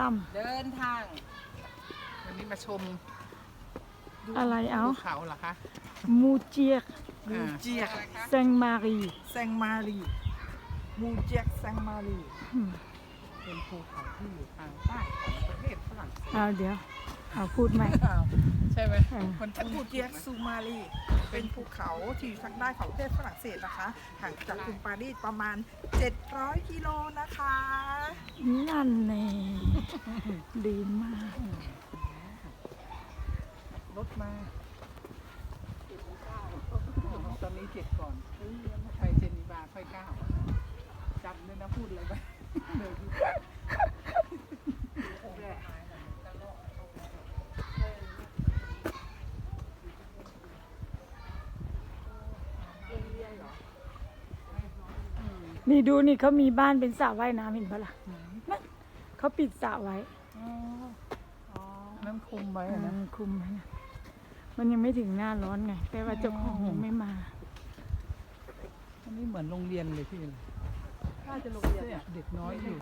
ต่เดินทาง วันนี้มาชมำอะไรเอาภูเขาเหรอคะมูเจียกอ่าเจียกอะไรคะแซงมารีแซงมารีมูเจียกแซงมารีอืมเป็นภูเขาที่อยู่ทางใต้ของประเทศฝรั่งเศสเอาเดี๋ยวเอาพูดใหม่ใช่ไหมเออคนมูเจียกซูมารีเป็นภูเขาที่อยู่ทางใต้ของประเทศฝรั่งเศสนะคะห่างจากกรุงปารีสประมาณ 700 กิโลนะคะ นั่นแน่ ดีมาก รถมาตอนนี้เจ็ดก่อนไปเจนีวาค่อยเก้าจำเลยนะพูดอะไรไปเดี๋ยนี่ดูนี่เขามีบ้านเป็นสระว่ายน้ำเห็นปะล่ะนั่นเขาปิดสระไว้ นั่นคุมไว้เออะอนะคุมไว้นะมันยังไม่ถึงหน้าร้อนไง แต่ว่าเจ้าของยังไม่มา อันนี้เหมือนโรงเรียนเลยพี่น่าจะลงเรียนเนี่ยเด็กน้อยอยู่